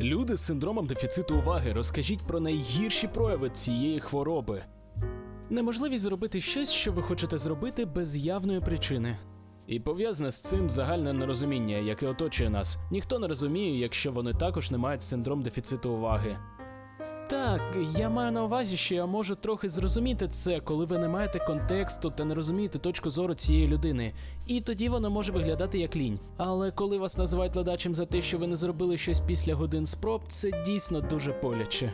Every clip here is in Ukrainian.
Люди з синдромом дефіциту уваги, розкажіть про найгірші прояви цієї хвороби. Неможливість зробити щось, що ви хочете зробити без явної причини. І пов'язане з цим загальне нерозуміння, яке оточує нас. Ніхто не розуміє, якщо вони також не мають синдром дефіциту уваги. Так, я маю на увазі, що я можу трохи зрозуміти це, коли ви не маєте контексту та не розумієте точку зору цієї людини. І тоді воно може виглядати як лінь. Але коли вас називають ледачим за те, що ви не зробили щось після годин спроб, це дійсно дуже боляче.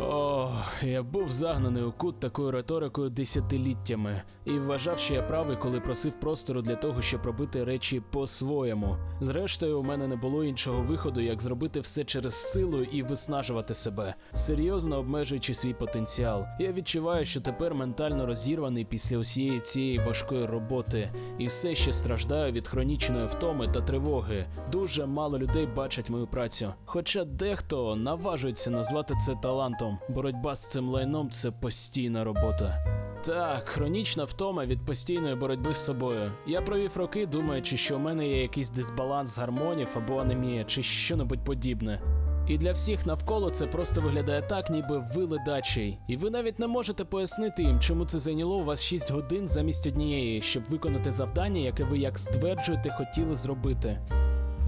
О, я був загнаний у кут такою риторикою десятиліттями і вважав, що я правий, коли просив простору для того, щоб робити речі по-своєму. Зрештою, у мене не було іншого виходу, як зробити все через силу і виснажувати себе, серйозно обмежуючи свій потенціал. Я відчуваю, що тепер ментально розірваний після усієї цієї важкої роботи, і все ще страждаю від хронічної втоми та тривоги. Дуже мало людей бачать мою працю. Хоча дехто наважується назвати це талантом. Боротьба з цим лайном це постійна робота. Так, хронічна втома від постійної боротьби з собою. Я провів роки, думаючи, що у мене є якийсь дисбаланс гормонів або анемія, чи що-небудь подібне. І для всіх навколо це просто виглядає так, ніби ви ледачий. І ви навіть не можете пояснити їм, чому це зайняло у вас 6 годин замість однієї, щоб виконати завдання, яке ви, як стверджуєте, хотіли зробити.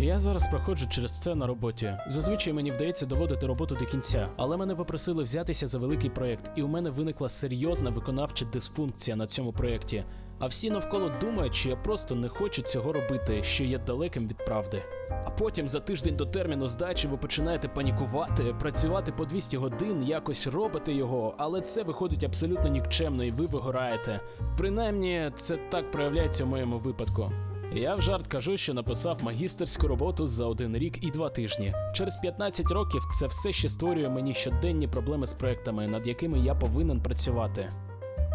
Я зараз проходжу через це на роботі. Зазвичай мені вдається доводити роботу до кінця, але мене попросили взятися за великий проект, і у мене виникла серйозна виконавча дисфункція на цьому проєкті. А всі навколо думають, що я просто не хочу цього робити, що є далеким від правди. А потім за тиждень до терміну здачі ви починаєте панікувати, працювати по 200 годин, якось робите його, але це виходить абсолютно нікчемно, і ви вигораєте. Принаймні, це так проявляється в моєму випадку. Я в жарт кажу, що написав магістерську роботу за один рік і два тижні. Через 15 років це все ще створює мені щоденні проблеми з проектами, над якими я повинен працювати.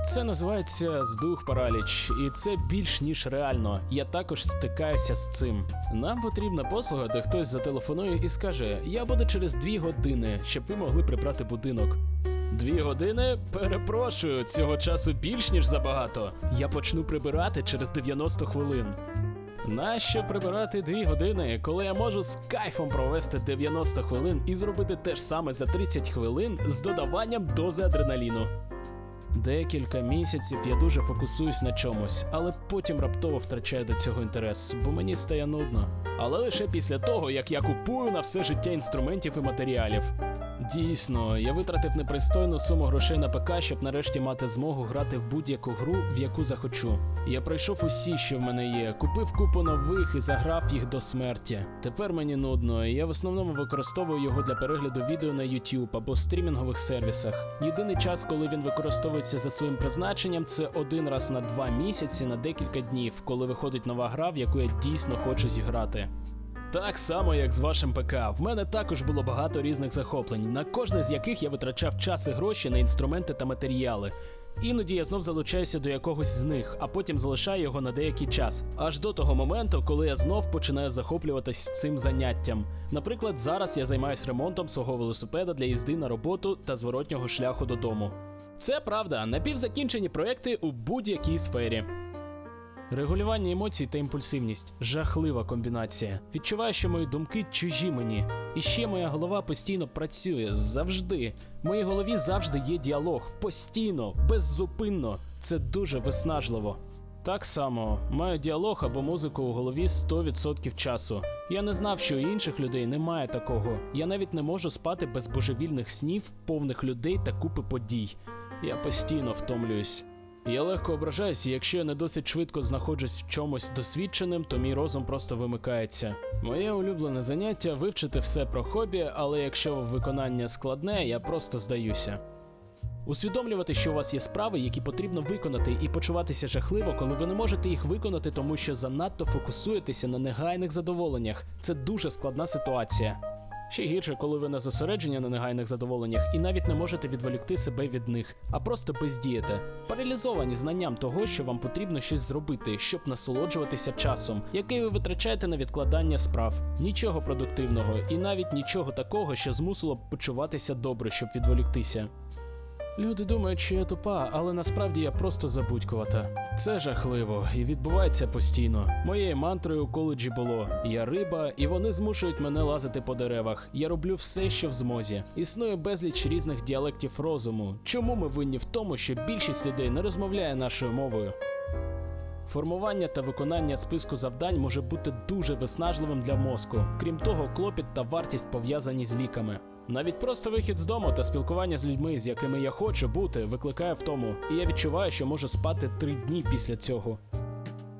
Це називається здух параліч, і це більш ніж реально. Я також стикаюся з цим. Нам потрібна послуга, де хтось зателефонує і скаже: Я буду через дві години, щоб ви могли прибрати будинок. Дві години? Перепрошую, цього часу більш ніж забагато. Я почну прибирати через 90 хвилин. Нащо прибирати дві години, коли я можу з кайфом провести 90 хвилин і зробити те ж саме за 30 хвилин з додаванням дози адреналіну? Декілька місяців я дуже фокусуюсь на чомусь, але потім раптово втрачаю до цього інтерес, бо мені стає нудно. Але лише після того, як я купую на все життя інструментів і матеріалів. Дійсно, я витратив непристойну суму грошей на ПК, щоб нарешті мати змогу грати в будь-яку гру, в яку захочу. Я пройшов усі, що в мене є, купив купу нових і заграв їх до смерті. Тепер мені нудно, і я в основному використовую його для перегляду відео на YouTube або стрімінгових сервісах. Єдиний час, коли він використовується за своїм призначенням, це один раз на два місяці на декілька днів, коли виходить нова гра, в яку я дійсно хочу зіграти. Так само, як з вашим ПК, в мене також було багато різних захоплень, на кожне з яких я витрачав час і гроші на інструменти та матеріали. Іноді я знов залучаюся до якогось з них, а потім залишаю його на деякий час, аж до того моменту, коли я знов починаю захоплюватись цим заняттям. Наприклад, зараз я займаюся ремонтом свого велосипеда для їзди на роботу та зворотнього шляху додому. Це правда, напівзакінчені проекти у будь-якій сфері. Регулювання емоцій та імпульсивність жахлива комбінація. Відчуваю, що мої думки чужі мені. І ще моя голова постійно працює завжди. В моїй голові завжди є діалог, постійно, беззупинно. Це дуже виснажливо. Так само маю діалог або музику у голові 100% часу. Я не знав, що у інших людей немає такого. Я навіть не можу спати без божевільних снів, повних людей та купи подій. Я постійно втомлююсь. Я легко ображаюся, якщо я не досить швидко знаходжусь в чомусь досвідченим, то мій розум просто вимикається. Моє улюблене заняття вивчити все про хобі, але якщо виконання складне, я просто здаюся. Усвідомлювати, що у вас є справи, які потрібно виконати, і почуватися жахливо, коли ви не можете їх виконати, тому що занадто фокусуєтеся на негайних задоволеннях. Це дуже складна ситуація. Ще гірше, коли ви не зосереджені на негайних задоволеннях і навіть не можете відволікти себе від них, а просто бездієте, паралізовані знанням того, що вам потрібно щось зробити, щоб насолоджуватися часом, який ви витрачаєте на відкладання справ. Нічого продуктивного і навіть нічого такого, що змусило б почуватися добре, щоб відволіктися. Люди думають, що я тупа, але насправді я просто забудькувата. Це жахливо і відбувається постійно. Моєю мантрою у коледжі було: я риба, і вони змушують мене лазити по деревах. Я роблю все, що в змозі. Існує безліч різних діалектів розуму. Чому ми винні в тому, що більшість людей не розмовляє нашою мовою? Формування та виконання списку завдань може бути дуже виснажливим для мозку. Крім того, клопіт та вартість пов'язані з ліками. Навіть просто вихід з дому та спілкування з людьми, з якими я хочу бути, викликає втому, і я відчуваю, що можу спати три дні після цього.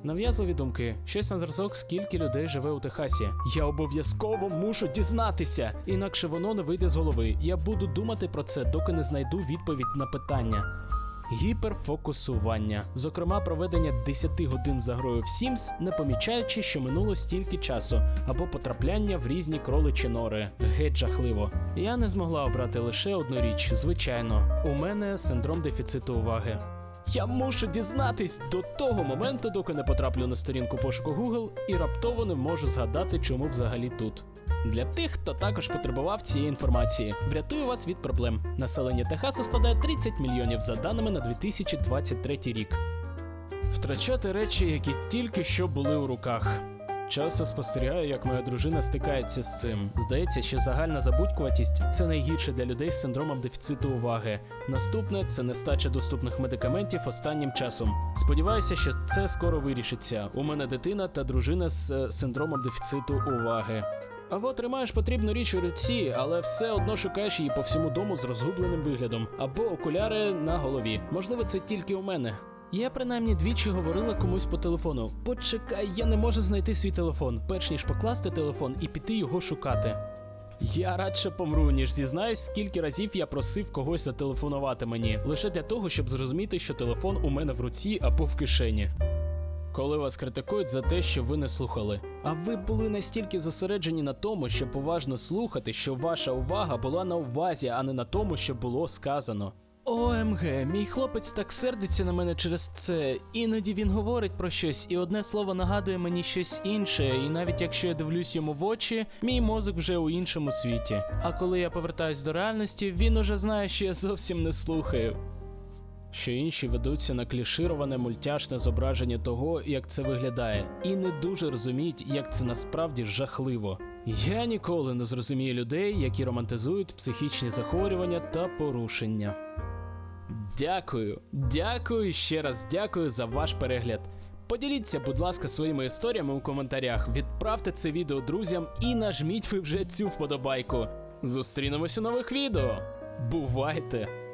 Нав'язливі думки, щось на зразок, скільки людей живе у Техасі. Я обов'язково мушу дізнатися, інакше воно не вийде з голови. Я буду думати про це, доки не знайду відповідь на питання. Гіперфокусування, зокрема, проведення 10 годин за грою в Sims, не помічаючи, що минуло стільки часу, або потрапляння в різні кроличі нори. Геть жахливо. Я не змогла обрати лише одну річ. Звичайно, у мене синдром дефіциту уваги. Я мушу дізнатись до того моменту, доки не потраплю на сторінку пошуку Google і раптово не можу згадати, чому взагалі тут. Для тих, хто також потребував цієї інформації, врятую вас від проблем. Населення Техасу складає 30 мільйонів за даними на 2023 рік. Втрачати речі, які тільки що були у руках. Часто спостерігаю, як моя дружина стикається з цим. Здається, що загальна забудькуватість це найгірше для людей з синдромом дефіциту уваги. Наступне це нестача доступних медикаментів останнім часом. Сподіваюся, що це скоро вирішиться. У мене дитина та дружина з е, синдромом дефіциту уваги. Або тримаєш потрібну річ у руці, але все одно шукаєш її по всьому дому з розгубленим виглядом, або окуляри на голові. Можливо, це тільки у мене. Я принаймні двічі говорила комусь по телефону: почекай, я не можу знайти свій телефон, перш ніж покласти телефон і піти його шукати. Я радше помру, ніж зізнаюсь, скільки разів я просив когось зателефонувати мені, лише для того, щоб зрозуміти, що телефон у мене в руці або в кишені. Коли вас критикують за те, що ви не слухали, а ви були настільки зосереджені на тому, щоб уважно слухати, що ваша увага була на увазі, а не на тому, що було сказано. ОМГ, мій хлопець так сердиться на мене через це. Іноді він говорить про щось, і одне слово нагадує мені щось інше. І навіть якщо я дивлюсь йому в очі, мій мозок вже у іншому світі. А коли я повертаюсь до реальності, він уже знає, що я зовсім не слухаю. Що інші ведуться на клішироване мультяшне зображення того, як це виглядає, і не дуже розуміють, як це насправді жахливо. Я ніколи не зрозумію людей, які романтизують психічні захворювання та порушення. Дякую, дякую ще раз дякую за ваш перегляд. Поділіться, будь ласка, своїми історіями у коментарях, відправте це відео друзям і нажміть ви вже цю вподобайку. Зустрінемось у нових відео. Бувайте!